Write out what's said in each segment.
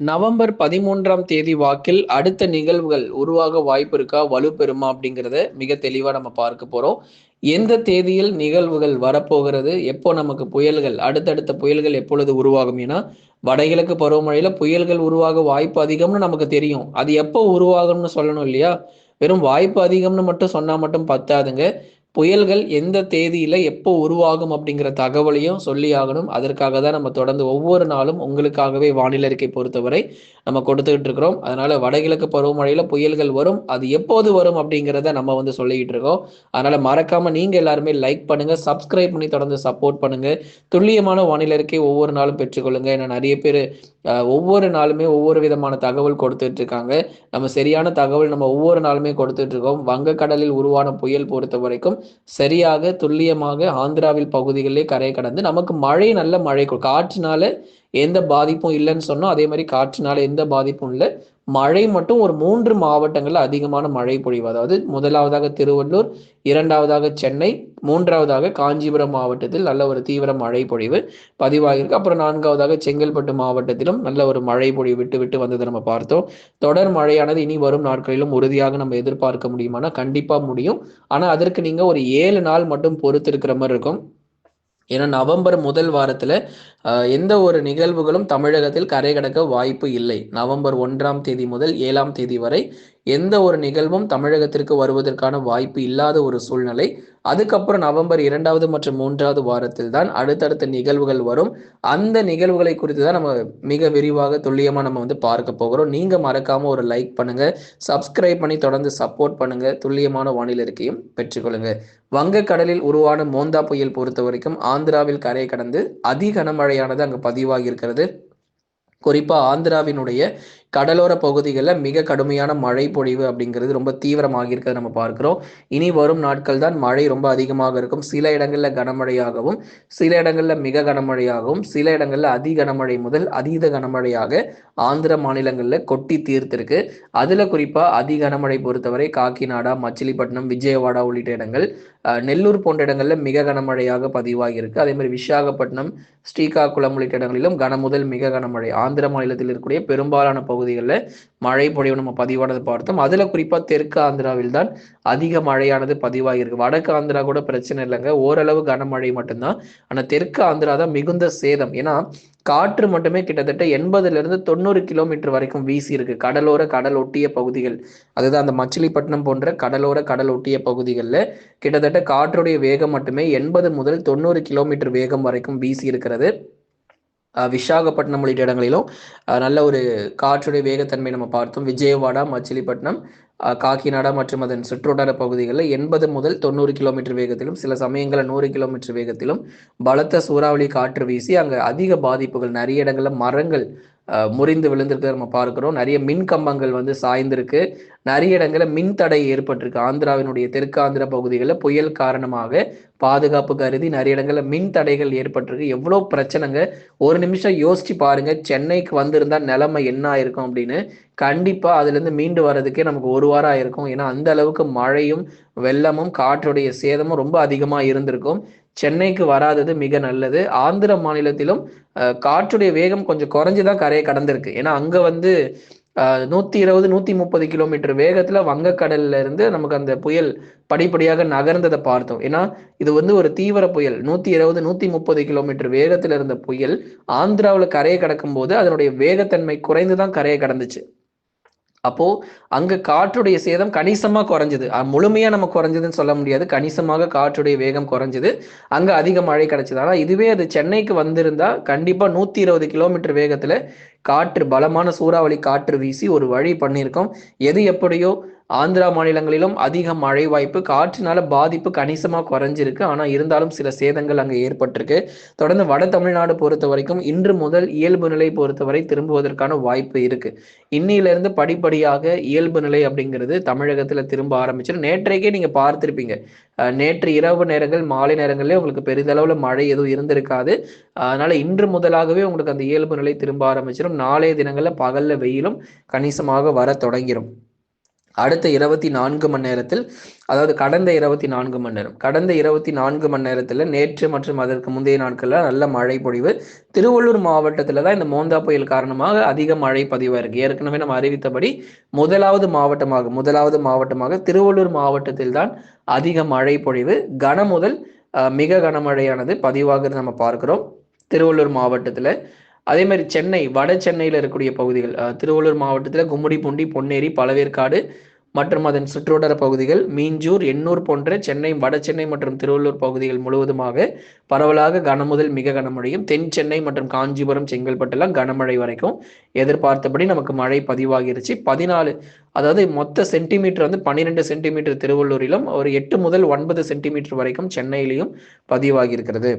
November பதிமூன்றாம் தேதி வாக்கில் அடுத்த நிகழ்வுகள் உருவாக வாய்ப்பு இருக்கா? வலுப்பெறுமா அப்படிங்கிறத மிக தெளிவாக நம்ம பார்க்க போகிறோம் எந்த தேதியில் நிகழ்வுகள் வரப்போகிறது? எப்போ நமக்கு புயல்கள் அடுத்தடுத்த புயல்கள் எப்பொழுது உருவாகும் ஏன்னா வடகிழக்கு பருவமழையில் புயல்கள் உருவாக வாய்ப்பு அதிகம்னு நமக்கு தெரியும். அது எப்போ உருவாகும்னு சொல்லணும் இல்லையா? வெறும் வாய்ப்பு அதிகம்னு மட்டும் சொன்னால் மட்டும் பத்தாதுங்க. புயல்கள் எந்த தேதியில எப்போ உருவாகும் அப்படிங்கிற தகவலையும் சொல்லி ஆகணும். அதற்காக தான் நம்ம தொடர்ந்து ஒவ்வொரு நாளும் உங்களுக்காகவே வானிலை அறிக்கை பொறுத்தவரை நம்ம கொடுத்துக்கிட்டு இருக்கிறோம். அதனால வடகிழக்கு பருவமழையில புயல்கள் வரும். அது எப்போது வரும் அப்படிங்கிறத நம்ம வந்து சொல்லிக்கிட்டு இருக்கோம். அதனால மறக்காம நீங்க எல்லாருமே லைக் பண்ணுங்க சப்ஸ்கிரைப் பண்ணி தொடர்ந்து சப்போர்ட் பண்ணுங்க. துல்லியமான வானிலை அறிக்கை ஒவ்வொரு நாளும் பெற்றுக்கொள்ளுங்க. ஏன்னா நிறைய பேர் ஒவ்வொரு நாளுமே ஒவ்வொரு விதமான தகவல் கொடுத்துட்டு இருக்காங்க. நம்ம சரியான தகவல் நம்ம ஒவ்வொரு நாளுமே கொடுத்துட்டு இருக்கோம். வங்கக்கடலில் உருவான புயல் பொறுத்த வரைக்கும் சரியாக துல்லியமாக ஆந்திராவில் பகுதிகளிலே கரை கடந்து நமக்கு மழை நல்ல மழை காற்றினால எந்த பாதிப்பும் இல்லைன்னு சொன்னோம் அதே மாதிரி காற்றுனால எந்த பாதிப்பும் இல்லை. மழை மட்டும் ஒரு மூன்று மாவட்டங்கள்ல அதிகமான மழை பொழிவு. அதாவது முதலாவதாக திருவள்ளூர் இரண்டாவதாக சென்னை மூன்றாவதாக காஞ்சிபுரம் மாவட்டத்தில் நல்ல ஒரு தீவிர மழை பொழிவு பதிவாகியிருக்கு. அப்புறம் நான்காவதாக செங்கல்பட்டு மாவட்டத்திலும் நல்ல ஒரு மழை பொழிவு விட்டு விட்டு வந்ததை நம்ம பார்த்தோம். தொடர் மழையானது இனி வரும் நாட்களிலும் உறுதியாக நம்ம எதிர்பார்க்க முடியுமானா கண்டிப்பா முடியும். ஆனா அதற்கு நீங்க ஒரு ஏழு நாள் மட்டும் பொறுத்து இருக்கிற மாதிரி இருக்கும். ஏன்னா நவம்பர் முதல் வாரத்துல எந்த ஒரு நிகழ்வுகளும் தமிழகத்தில் கரை கடக்க வாய்ப்பு இல்லை. நவம்பர் ஒன்றாம் தேதி முதல் ஏழாம் தேதி வரை எந்த ஒரு நிகழ்வும் தமிழகத்திற்கு வருவதற்கான வாய்ப்பு இல்லாத ஒரு சூழ்நிலை. அதுக்கப்புறம் நவம்பர் இரண்டாவது மற்றும் மூன்றாவது வாரத்தில் தான் அடுத்தடுத்த நிகழ்வுகள் வரும். அந்த நிகழ்வுகளை குறித்து தான் நம்ம மிக விரிவாக துல்லியமாக நம்ம வந்து பார்க்க போகிறோம். நீங்கள் மறக்காமல் ஒரு லைக் பண்ணுங்க. சப்ஸ்கிரைப் பண்ணி தொடர்ந்து சப்போர்ட் பண்ணுங்க. துல்லியமான வானிலை இருக்கையும் பெற்றுக்கொள்ளுங்க. வங்கக்கடலில் உருவான மோந்தா புயல் பொறுத்த வரைக்கும் ஆந்திராவில் கரை கடந்து அதி கனமழையானது அங்கு பதிவாகி இருக்கிறது குறிப்பாக ஆந்திராவினுடைய கடலோர பகுதிகளில் மிக கடுமையான மழை பொழிவு அப்படிங்கிறது ரொம்ப தீவிரமாக இருக்கிறத நம்ம பார்க்கிறோம். இனி வரும் நாட்கள் தான் மழை ரொம்ப அதிகமாக இருக்கும். சில இடங்களில் கனமழையாகவும் சில இடங்களில் மிக கனமழையாகவும் சில இடங்களில் அதி கனமழை முதல் அதீத கனமழையாக ஆந்திர மாநிலங்களில் கொட்டி தீர்த்திருக்கு. அதில் குறிப்பாக அதி கனமழை பொறுத்தவரை காக்கிநாடா மச்சிலிப்பட்டினம் விஜயவாடா உள்ளிட்ட இடங்கள் நெல்லூர் போன்ற இடங்களில் மிக கனமழையாக பதிவாகி இருக்கு அதே மாதிரி விசாகப்பட்டினம் ஸ்ரீகாக்குளம் உள்ளிட்ட இடங்களிலும் கனமுதல் மிக கனமழை. ஆந்திர மாநிலத்தில் இருக்கக்கூடிய பெரும்பாலான பகுதி பகுதிகளில் மழை பொழிவு நம்ம பதிவானது பார்த்தோம். அதில் குறிப்பாக தெற்கு ஆந்திராவில் தான் அதிக மழையானது பதிவாகியிருக்கு வடக்கு ஆந்திரா கூட பிரச்சனை இல்லைங்க. ஓரளவு கனமழை மட்டும்தான். ஆனால் தெற்கு ஆந்திரா தான் மிகுந்த சேதம். ஏன்னா காற்று மட்டுமே கிட்டத்தட்ட எண்பதுல இருந்து தொண்ணூறு கிலோமீட்டர் வரைக்கும் வீசி இருக்கு கடலோர கடல் ஒட்டிய பகுதிகள். அதுதான் அந்த மச்சிலிப்பட்டினம் போன்ற கடலோர கடல் ஒட்டிய பகுதிகளில் கிட்டத்தட்ட காற்றுடைய வேகம் மட்டுமே எண்பது முதல் தொண்ணூறு கிலோமீட்டர் வேகம் வரைக்கும் வீசி இருக்கிறது விசாகப்பட்டினம் உள்ளிட்ட இடங்களிலும் நல்ல ஒரு காற்றுடைய வேகத்தன்மை நம்ம பார்த்தோம். விஜயவாடா மச்சிலிப்பட்டினம் காக்கிநாடா மற்றும் அதன் சுற்றுவட்டார பகுதிகளில் எண்பது முதல் தொண்ணூறு கிலோமீட்டர் வேகத்திலும் சில சமயங்களில் நூறு கிலோமீட்டர் வேகத்திலும் பலத்த சூறாவளி காற்று வீசி அங்கே அதிக பாதிப்புகள் நிறைய இடங்களில் மரங்கள் முறிந்து விழுந்திருக்க நம்ம பார்க்கிறோம். நிறைய மின் கம்பங்கள் வந்து சாய்ந்திருக்கு. நிறைய இடங்களில் மின் தடை ஏற்பட்டிருக்கு. ஆந்திராவினுடைய தெற்கு ஆந்திர பகுதிகளில் புயல் காரணமாக பாதுகாப்பு கருதி நிறைய இடங்களில் மின் தடைகள் ஏற்பட்டிருக்கு. எவ்வளோ பிரச்சனைங்க. ஒரு நிமிஷம் யோசிச்சு பாருங்க. சென்னைக்கு வந்திருந்தா நிலைமை என்ன ஆயிருக்கும் அப்படின்னு. கண்டிப்பாக அதுலேருந்து மீண்டு வர்றதுக்கே நமக்கு ஒரு வாரம் ஆயிருக்கும். ஏன்னா அந்த அளவுக்கு மழையும் வெள்ளமும் காற்றுடைய சேதமும் ரொம்ப அதிகமாக இருந்திருக்கும். சென்னைக்கு வராதது மிக நல்லது. ஆந்திர மாநிலத்திலும் காற்றுடைய வேகம் கொஞ்சம் குறைஞ்சுதான் கரையை கடந்திருக்கு. ஏன்னா அங்க வந்து நூத்தி இருபது நூத்தி முப்பது கிலோமீட்டர் வேகத்துல வங்கக்கடல்ல இருந்து நமக்கு அந்த புயல் படிப்படியாக நகர்ந்ததை பார்த்தோம். ஏன்னா இது வந்து ஒரு தீவிர புயல். நூத்தி இருபது நூத்தி முப்பது கிலோமீட்டர் வேகத்துல இருந்த புயல் ஆந்திராவில் கரையை கடக்கும் போது அதனுடைய வேகத்தன்மை குறைந்துதான் கரையை கடந்துச்சு. அப்போ அங்க காற்றுடைய சேதம் கணிசமா குறைஞ்சது. முழுமையா நம்ம குறைஞ்சதுன்னு சொல்ல முடியாது. கணிசமாக காற்றுடைய வேகம் குறைஞ்சது. அங்க அதிக மழை கிடைச்சது. ஆனா இதுவே அது சென்னைக்கு வந்திருந்தா கண்டிப்பா நூத்தி இருபது கிலோமீட்டர் வேகத்துல காற்று பலமான சூறாவளி காற்று வீசி ஒரு வழி பண்ணியிருக்கோம். எது எப்படியோ ஆந்திரா மாநிலங்களிலும் அதிக மழை வாய்ப்பு காற்றினால பாதிப்பு கணிசமாக குறைஞ்சிருக்கு. ஆனால் இருந்தாலும் சில சேதங்கள் அங்கே ஏற்பட்டிருக்கு. தொடர்ந்து வட தமிழ்நாடு பொறுத்த வரைக்கும் இன்று முதல் இயல்பு நிலை பொறுத்தவரை திரும்புவதற்கான வாய்ப்பு இருக்கு. இன்னிலிருந்து படிப்படியாக இயல்பு நிலை அப்படிங்கிறது தமிழகத்தில் திரும்ப ஆரம்பிச்சிடும் நேற்றைக்கே நீங்க பார்த்திருப்பீங்க. நேற்று இரவு நேரங்கள் மாலை நேரங்களில் உங்களுக்கு பெரிதளவில் மழை எதுவும் இருந்திருக்காது. அதனால இன்று முதலாகவே உங்களுக்கு அந்த இயல்பு நிலை திரும்ப ஆரம்பிச்சிடும் நாளைய தினங்களில் பகல்ல வெயிலும் கணிசமாக வர தொடங்கிடும் அடுத்த இருபத்தி நான்கு மணி நேரத்தில் அதாவது கடந்த இருபத்தி நான்கு மணி நேரம் கடந்த இருபத்தி நான்கு மணி நேரத்தில் நேற்று மற்றும் அதற்கு முந்தைய நாட்களில் நல்ல மழை பொழிவு. திருவள்ளூர் மாவட்டத்தில் தான் இந்த மோந்தா புயல் காரணமாக அதிக மழை பதிவாக இருக்கு. ஏற்கனவே நம்ம அறிவித்தபடி முதலாவது மாவட்டமாக முதலாவது மாவட்டமாக திருவள்ளூர் மாவட்டத்தில் தான் அதிக மழை பொழிவு. கன முதல் மிக கனமழையானது பதிவாகிறது நம்ம பார்க்கிறோம். திருவள்ளூர் மாவட்டத்தில் அதே மாதிரி சென்னை வட சென்னையில் இருக்கக்கூடிய பகுதிகள் திருவள்ளூர் மாவட்டத்தில் கும்மிடிப்பூண்டி பொன்னேரி பழவேற்காடு மற்றும் அதன் சுற்றுவட்டார பகுதிகள் மீஞ்சூர் எண்ணூர் போன்ற சென்னை வட சென்னை மற்றும் திருவள்ளூர் பகுதிகள் முழுவதுமாக பரவலாக கனமுதல் மிக கனமழையும் தென் சென்னை மற்றும் காஞ்சிபுரம் செங்கல்பட்டுலாம் கனமழை வரைக்கும் எதிர்பார்த்தபடி நமக்கு மழை பதிவாகிருச்சு. பதினாலு அதாவது மொத்த சென்டிமீட்டர் வந்து பன்னிரெண்டு சென்டிமீட்டர் திருவள்ளூரிலும் ஒரு எட்டு முதல் ஒன்பது சென்டிமீட்டர் வரைக்கும் சென்னையிலையும் பதிவாகி இருக்கிறது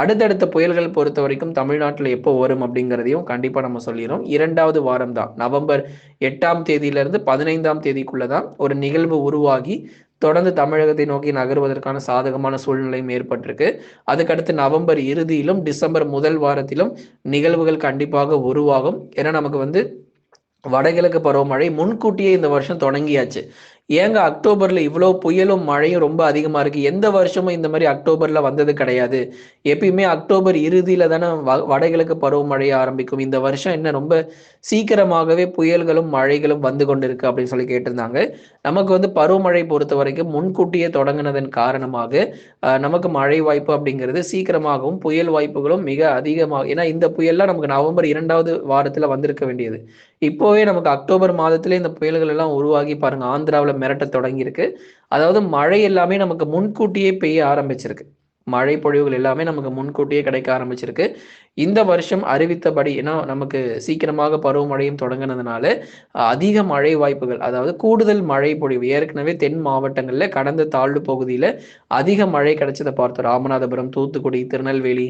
அடுத்தடுத்த புயல்கள் பொறுத்த வரைக்கும் தமிழ்நாட்டில் எப்போ வரும் அப்படிங்கிறதையும் கண்டிப்பாக நம்ம சொல்லிடுறோம். இரண்டாவது வாரம் தான். நவம்பர் எட்டாம் தேதியிலிருந்து பதினைந்தாம் தேதிக்குள்ள தான் ஒரு நிகழ்வு உருவாகி தொடர்ந்து தமிழகத்தை நோக்கி நகர்வதற்கான சாதகமான சூழ்நிலையும் ஏற்பட்டிருக்கு. அதுக்கடுத்து நவம்பர் இறுதியிலும் டிசம்பர் முதல் வாரத்திலும் நிகழ்வுகள் கண்டிப்பாக உருவாகும். ஏன்னா நமக்கு வந்து வடகிழக்கு பருவமழை முன்கூட்டியே இந்த வருஷம் தொடங்கியாச்சு. ஏங்க அக்டோபர்ல இவ்வளோ புயலும் மழையும் ரொம்ப அதிகமா இருக்கு? எந்த வருஷமும் இந்த மாதிரி அக்டோபர்ல வந்தது கிடையாது. எப்பயுமே அக்டோபர் இறுதியில தானே வடகிழக்கு பருவமழை ஆரம்பிக்கும். இந்த வருஷம் என்ன ரொம்ப சீக்கிரமாகவே புயல்களும் மழைகளும் வந்து கொண்டிருக்கு அப்படின்னு சொல்லி கேட்டிருந்தாங்க. நமக்கு வந்து பருவமழை பொறுத்த வரைக்கும் முன்கூட்டியே தொடங்கினதன் காரணமாக நமக்கு மழை வாய்ப்பு அப்படிங்கிறது சீக்கிரமாகவும் புயல் வாய்ப்புகளும் மிக அதிகமாக ஏன்னா இந்த புயல்லாம் நமக்கு நவம்பர் இரண்டாவது வாரத்துல வந்திருக்க வேண்டியது. இப்போவே நமக்கு அக்டோபர் மாதத்திலே இந்த புயல்கள் எல்லாம் உருவாகி பாருங்க. ஆந்திராவில் மிரட்ட தொடங்கியிருக்கு. அதாவது மழை எல்லாமே நமக்கு முன்கூட்டியே பெய்ய ஆரம்பிச்சிருக்கு. மழை பொழிவுகள் எல்லாமே நமக்கு முன்கூட்டியே கிடைக்க ஆரம்பிச்சிருக்கு. இந்த வருஷம் அறிவித்தபடி ஏன்னா நமக்கு சீக்கிரமாக பருவமழையும் தொடங்கினதுனால அதிக மழை வாய்ப்புகள் அதாவது கூடுதல் மழை பொழிவு ஏற்கனவே தென் மாவட்டங்களில் கடந்த தாழ்வு பகுதியில் அதிக மழை கிடைச்சதை பார்த்தோம். ராமநாதபுரம் தூத்துக்குடி திருநெல்வேலி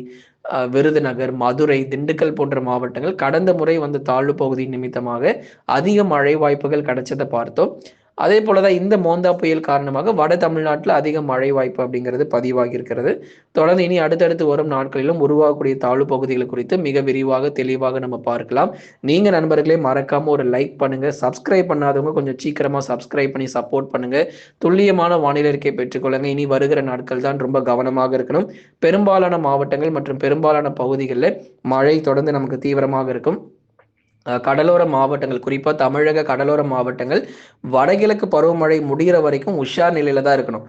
விருதுநகர் மதுரை திண்டுக்கல் போன்ற மாவட்டங்கள் கடந்த முறை வந்த தாழ்வு பகுதி நிமித்தமாக அதிக மழை வாய்ப்புகள் கிடைச்சதை பார்த்தோம். அதே போலதான் இந்த மோந்தா புயல் காரணமாக வட தமிழ்நாட்டில் அதிக மழை வாய்ப்பு அப்படிங்கிறது பதிவாகி இருக்கிறது. தொடர்ந்து இனி அடுத்தடுத்து வரும் நாட்களிலும் உருவாகக்கூடிய தாழ்வு பகுதிகள் குறித்து மிக விரிவாக தெளிவாக நம்ம பார்க்கலாம். நீங்க நண்பர்களே மறக்காம ஒரு லைக் பண்ணுங்க. சப்ஸ்கிரைப் பண்ணாதவங்க கொஞ்சம் சீக்கிரமா சப்ஸ்கிரைப் பண்ணி சப்போர்ட் பண்ணுங்க. துல்லியமான வானிலை இருக்கை பெற்றுக்கொள்ளுங்க. இனி வருகிற நாட்கள் தான் ரொம்ப கவனமாக இருக்கணும். பெரும்பாலான மாவட்டங்கள் மற்றும் பெரும்பாலான பகுதிகளில் மழை தொடர்ந்து நமக்கு தீவிரமாக இருக்கும். கடலோர மாவட்டங்கள் குறிப்பாக தமிழக கடலோர மாவட்டங்கள் வடகிழக்கு பருவமழை முடிகிற வரைக்கும் உஷார் நிலையில தான் இருக்கணும்.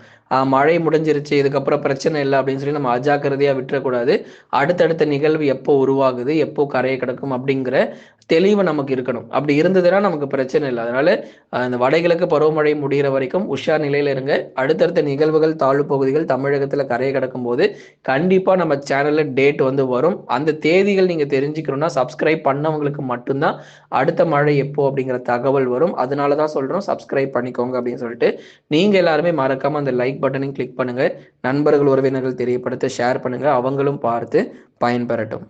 மழை முடிஞ்சிருச்சு இதுக்கப்புறம் பிரச்சனை இல்லை அப்படின்னு சொல்லி நம்ம அஜாக்கிரதையாக விட்டுறக்கூடாது. அடுத்தடுத்த நிகழ்வு எப்போ உருவாகுது எப்போ கரையை கிடக்கும் அப்படிங்கிற தெளிவு நமக்கு இருக்கணும். அப்படி இருந்ததுன்னா நமக்கு பிரச்சனை இல்லை. அதனால அந்த வடகிழக்கு பருவமழை முடிகிற வரைக்கும் உஷார் நிலையில இருங்க. அடுத்தடுத்த நிகழ்வுகள் தாழ்வு பகுதிகள் தமிழகத்துல கரையை கிடக்கும் போது கண்டிப்பா நம்ம சேனல்ல டேட் வந்து வரும். அந்த தேதிகள் நீங்க தெரிஞ்சுக்கணும்னா சப்ஸ்கிரைப் பண்ணவங்களுக்கு மட்டும்தான் அடுத்த மழை எப்போ அப்படிங்கிற தகவல் வரும். அதனால தான் சொல்றோம் சப்ஸ்கிரைப் பண்ணிக்கோங்க அப்படின்னு சொல்லிட்டு. நீங்க எல்லாருமே மறக்காம அந்த லைக் பட்டனையும் கிளிக் பண்ணுங்க. நண்பர்கள் உறவினர்கள் தெரியப்படுத்த ஷேர் பண்ணுங்க. அவங்களும் பார்த்து பயன்பெறட்டும்.